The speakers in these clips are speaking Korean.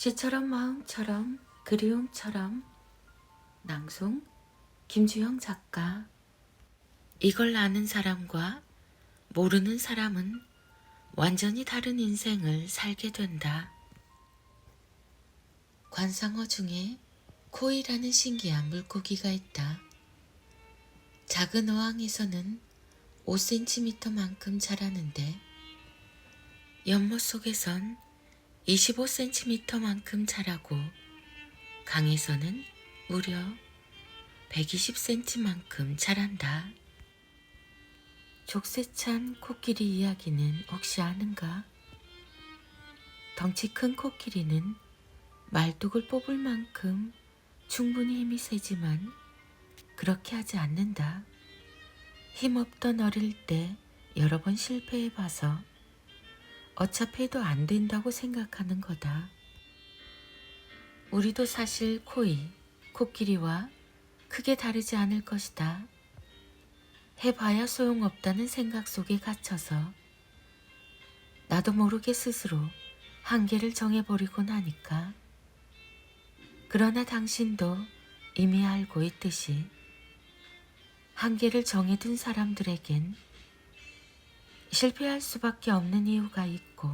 시처럼 마음처럼 그리움처럼 낭송 김주영 작가 이걸 아는 사람과 모르는 사람은 완전히 다른 인생을 살게 된다. 관상어 중에 코이라는 신기한 물고기가 있다. 작은 어항에서는 5cm만큼 자라는데 연못 속에선 25cm만큼 자라고 강에서는 무려 120cm만큼 자란다. 족쇄찬 코끼리 이야기는 혹시 아는가? 덩치 큰 코끼리는 말뚝을 뽑을 만큼 충분히 힘이 세지만 그렇게 하지 않는다. 힘없던 어릴 때 여러 번 실패해봐서 어차피 해도 안 된다고 생각하는 거다. 우리도 사실 코이, 코끼리와 크게 다르지 않을 것이다. 해봐야 소용없다는 생각 속에 갇혀서 나도 모르게 스스로 한계를 정해버리곤 하니까. 그러나 당신도 이미 알고 있듯이 한계를 정해둔 사람들에겐 실패할 수밖에 없는 이유가 있고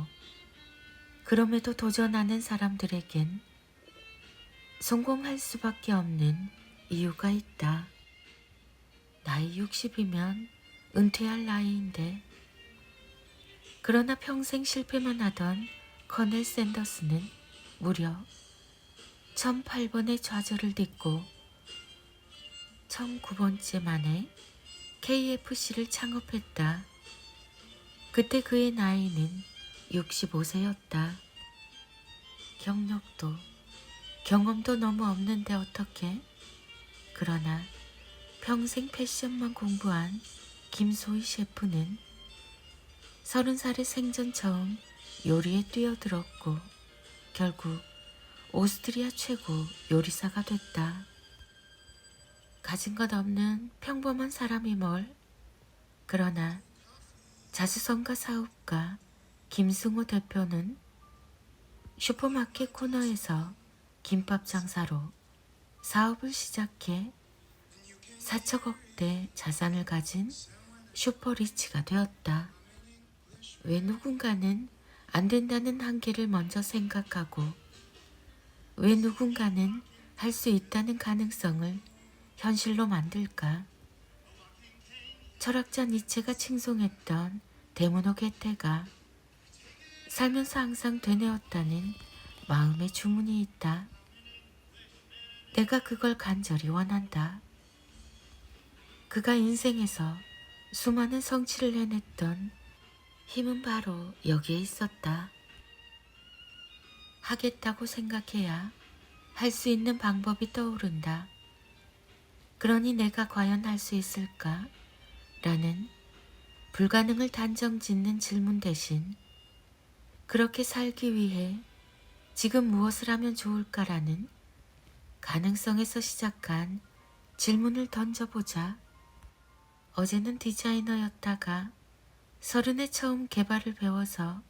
그럼에도 도전하는 사람들에겐 성공할 수밖에 없는 이유가 있다. 나이 60이면 은퇴할 나이인데 그러나 평생 실패만 하던 커넬 샌더스는 무려 1008번의 좌절을 딛고 1009번째 만에 KFC를 창업했다. 그때 그의 나이는 65세였다. 경력도 경험도 너무 없는데 어떻게? 그러나 평생 패션만 공부한 김소희 셰프는 서른 살의 생전 처음 요리에 뛰어들었고 결국 오스트리아 최고 요리사가 됐다. 가진 것 없는 평범한 사람이 뭘? 그러나 자수성가 사업가 김승호 대표는 슈퍼마켓 코너에서 김밥 장사로 사업을 시작해 4천억대 자산을 가진 슈퍼리치가 되었다. 왜 누군가는 안 된다는 한계를 먼저 생각하고 왜 누군가는 할 수 있다는 가능성을 현실로 만들까? 철학자 니체가 칭송했던 데모노 게테가 살면서 항상 되뇌었다는 마음의 주문이 있다. 내가 그걸 간절히 원한다. 그가 인생에서 수많은 성취를 해냈던 힘은 바로 여기에 있었다. 하겠다고 생각해야 할 수 있는 방법이 떠오른다. 그러니 내가 과연 할 수 있을까? 라는 불가능을 단정 짓는 질문 대신 그렇게 살기 위해 지금 무엇을 하면 좋을까라는 가능성에서 시작한 질문을 던져보자. 어제는 디자이너였다가 서른에 처음 개발을 배워서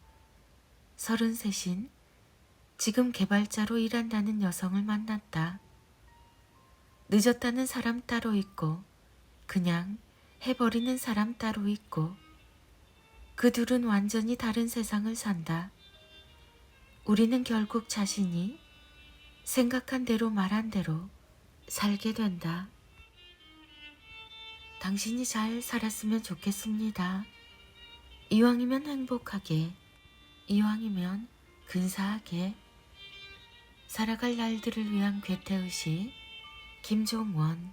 서른셋인 지금 개발자로 일한다는 여성을 만났다. 늦었다는 사람 따로 있고 그냥 해버리는 사람 따로 있고 그 둘은 완전히 다른 세상을 산다. 우리는 결국 자신이 생각한 대로 말한 대로 살게 된다. 당신이 잘 살았으면 좋겠습니다. 이왕이면 행복하게, 이왕이면 근사하게 살아갈 날들을 위한 괴태의식 김종원